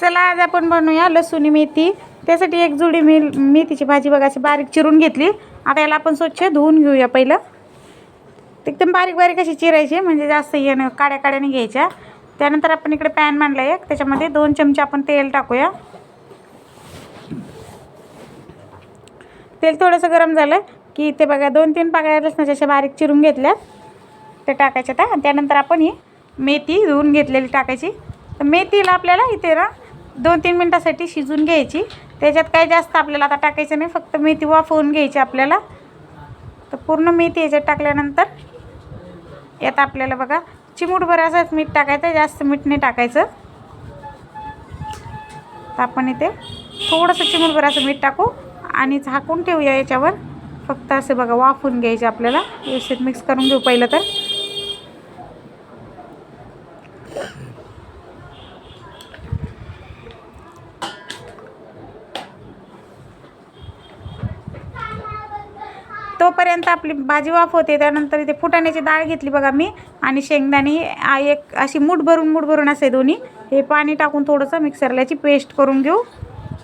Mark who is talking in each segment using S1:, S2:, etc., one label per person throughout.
S1: चला आज आपण बनवूया लसूणी मेथी. त्यासाठी एक जुडी मी मेथीची भाजी बघा अशी बारीक चिरून घेतली. आता याला आपण स्वच्छ धुवून घेऊया पहिलं. एकदम बारीक बारीक अशी चिरायची म्हणजे जास्त येणं काड्या काड्याने घ्यायच्या. त्यानंतर आपण इकडे पॅन मांडला एक त्याच्यामध्ये दोन चमचे आपण तेल टाकूया. तेल थोडंसं गरम झालं की ते बघा दोन तीन पाकळ्या लसणाच्या अशा बारीक चिरून घेतल्या. ते टाकायच्या त्या त्यानंतर आपण ही मेथी धुवून घेतलेली टाकायची. तर मेथीला आपल्याला इथे ना दोन तीन मिनटासाठी शिजून घ्यायची. त्याच्यात काही जास्त आपल्याला आता टाकायचं नाही फक्त मेथी वाफवून घ्यायची आपल्याला. तर पूर्ण मेथी याच्यात टाकल्यानंतर यात आपल्याला बघा चिमूटभर असंच मीठ टाकायचं जास्त मीठ नाही टाकायचं. तर आपण इथे थोडंसं चिमूटभर असं मीठ टाकू आणि झाकून ठेवूया याच्यावर. फक्त असं बघा वाफून घ्यायचे आपल्याला. व्यवस्थित मिक्स करून घेऊ पहिलं तर. तोपर्यंत आपली भाजी वाफ होते त्यानंतर इथे फुटाण्याची डाळ घेतली बघा मी आणि शेंगदाणे एक अशी मूठ भरून मूठ भरून असे दोन्ही. हे पाणी टाकून थोडंसं मिक्सरला याची पेस्ट करून घेऊ.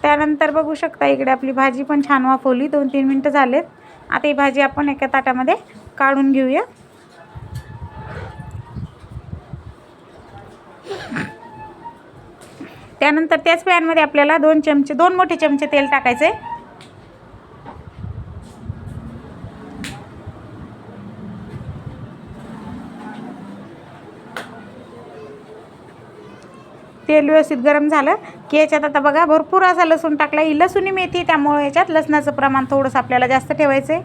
S1: त्यानंतर बघू शकता इकडे आपली भाजी पण छान वाफवली दोन तीन मिनटं झालेत. आता ही भाजी आपण एका ताटामध्ये काढून घेऊया. त्यानंतर त्याच पॅनमध्ये आपल्याला दोन चमचे दोन मोठे चमचे तेल टाकायचे तेल व्यवस्थित गरम झालं की याच्यात आता बघा भरपूर असा लसूण टाकला. ही लसूणी मेथी त्यामुळे याच्यात लसणाचं प्रमाण थोडंसं आपल्याला जास्त ठेवायचं आहे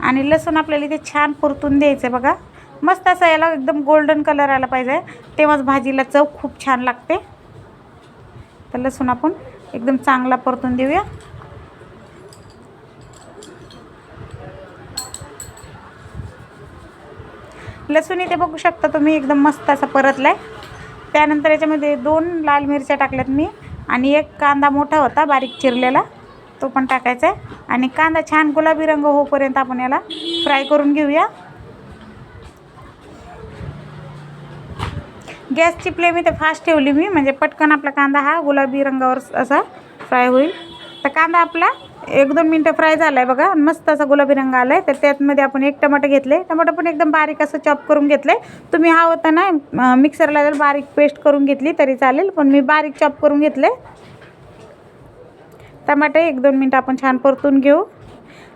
S1: आणि लसूण आपल्याला इथे छान परतून द्यायचं आहे बघा. मस्त असं याला एकदम गोल्डन कलर आला पाहिजे. तेव्हाच भाजीला चव खूप छान लागते. तर लसूण आपण एकदम चांगला परतून देऊया. लसूण इथे बघू शकता तुम्ही एकदम मस्त असा परतला आहे त्यानंतर याच्यामध्ये दोन लाल मिरच्या टाकल्यात मी आणि एक कांदा मोठा होता बारीक चिरलेला. तो पण टाकायचा आहे. आणि कांदा छान गुलाबी रंग होईपर्यंत आपण याला फ्राय करून घेऊया. गॅसची फ्लेम इथे फास्ट ठेवली मी म्हणजे पटकन आपला कांदा हा गुलाबी रंगावर असा फ्राय होईल. तर कांदा आपला एक दोन मिनटं फ्राय झाला आहे बघा. मस्त असा गुलाबी रंग आला आहे तर त्यातमध्ये आपण एक टमाटर घेतले. टमाटर पण एकदम बारीक असं चॉप करून घेतले. तुम्ही हा होता ना मिक्सरला जर बारीक पेस्ट करून घेतली तरी चालेल पण मी बारीक चॉप करून घेतले. टमाटे एक दोन मिनटं आपण छान परतून घेऊ.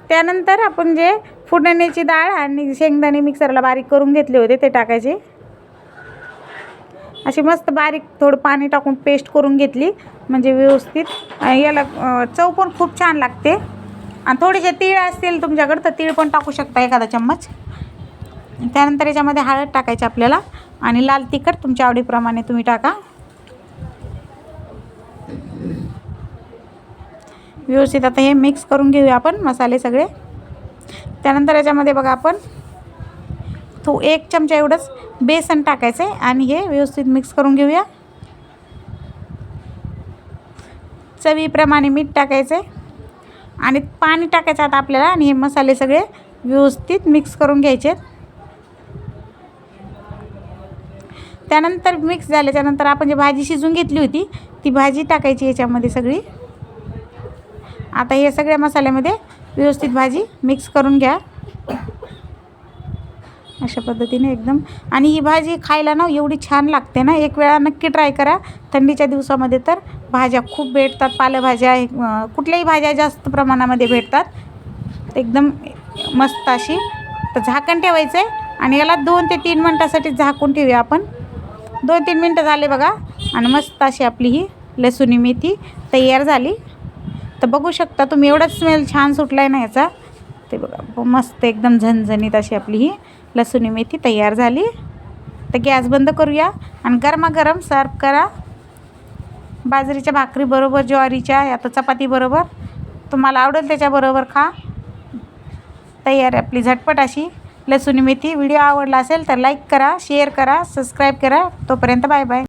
S1: त्यानंतर आपण जे फुटण्याची डाळ आणि शेंगदाणे मिक्सरला बारीक करून घेतले होते ते टाकायचे. अशी मस्त बारीक थोडं पाणी टाकून पेस्ट करून घेतली म्हणजे व्यवस्थित. याला चव पण खूप छान लागते. आणि थोडेसे तीळ असतील तुमच्याकडं तर तीळ पण टाकू शकता एखादा चम्मच. त्यानंतर याच्यामध्ये हळद टाकायची आपल्याला. आणि लाल तिखट तुमच्या आवडीप्रमाणे तुम्ही टाका. व्यवस्थित आता हे मिक्स करून घेऊया आपण मसाले सगळे. त्यानंतर याच्यामध्ये बघा आपण थो एक चमचा एवढंच बेसन टाकायचं आहे आणि हे व्यवस्थित मिक्स करून घेऊया. चवीप्रमाणे मीठ टाकायचं आहे आणि पाणी टाकायचं आता आपल्याला आणि हे मसाले सगळे व्यवस्थित मिक्स करून घ्यायचे आहेत त्यानंतर मिक्स झाल्याच्यानंतर आपण जी भाजी शिजून घेतली होती ती भाजी टाकायची याच्यामध्ये सगळी. आता हे सगळ्या मसाल्यामध्ये व्यवस्थित भाजी मिक्स करून घ्या. अशा पद्धतीने एकदम. आणि ही भाजी खायला ना एवढी छान लागते ना. एक वेळा नक्की ट्राय करा. थंडीच्या दिवसामध्ये तर भाज्या खूप भेटतात. पालेभाज्या कुठल्याही भाज्या जास्त प्रमाणामध्ये भेटतात. एकदम मस्त अशी. तर झाकण ठेवायचं आहे आणि याला दोन ते तीन मिनटासाठी झाकून ठेवूया आपण. दोन तीन मिनटं झाले बघा. आणि मस्त अशी आपली ही लसुणी मेथी तयार झाली. तर बघू शकता तुम्ही एवढाच स्मेल छान सुटला आहे ना याचा. ते बघा मस्त एकदम झणझणीत अशी आपली ही लसुणी मेथी तयार झाली. तर गॅस बंद करूया आणि गरमागरम सर्व करा. बाजरीच्या भाकरीबरोबर ज्वारीच्या आता चपातीबरोबर तुम्हाला आवडेल त्याच्याबरोबर खा. तयार आपली झटपट अशी लसुणी मेथी. व्हिडिओ आवडला असेल तर लाईक करा शेअर करा सबस्क्राईब करा. तोपर्यंत बाय बाय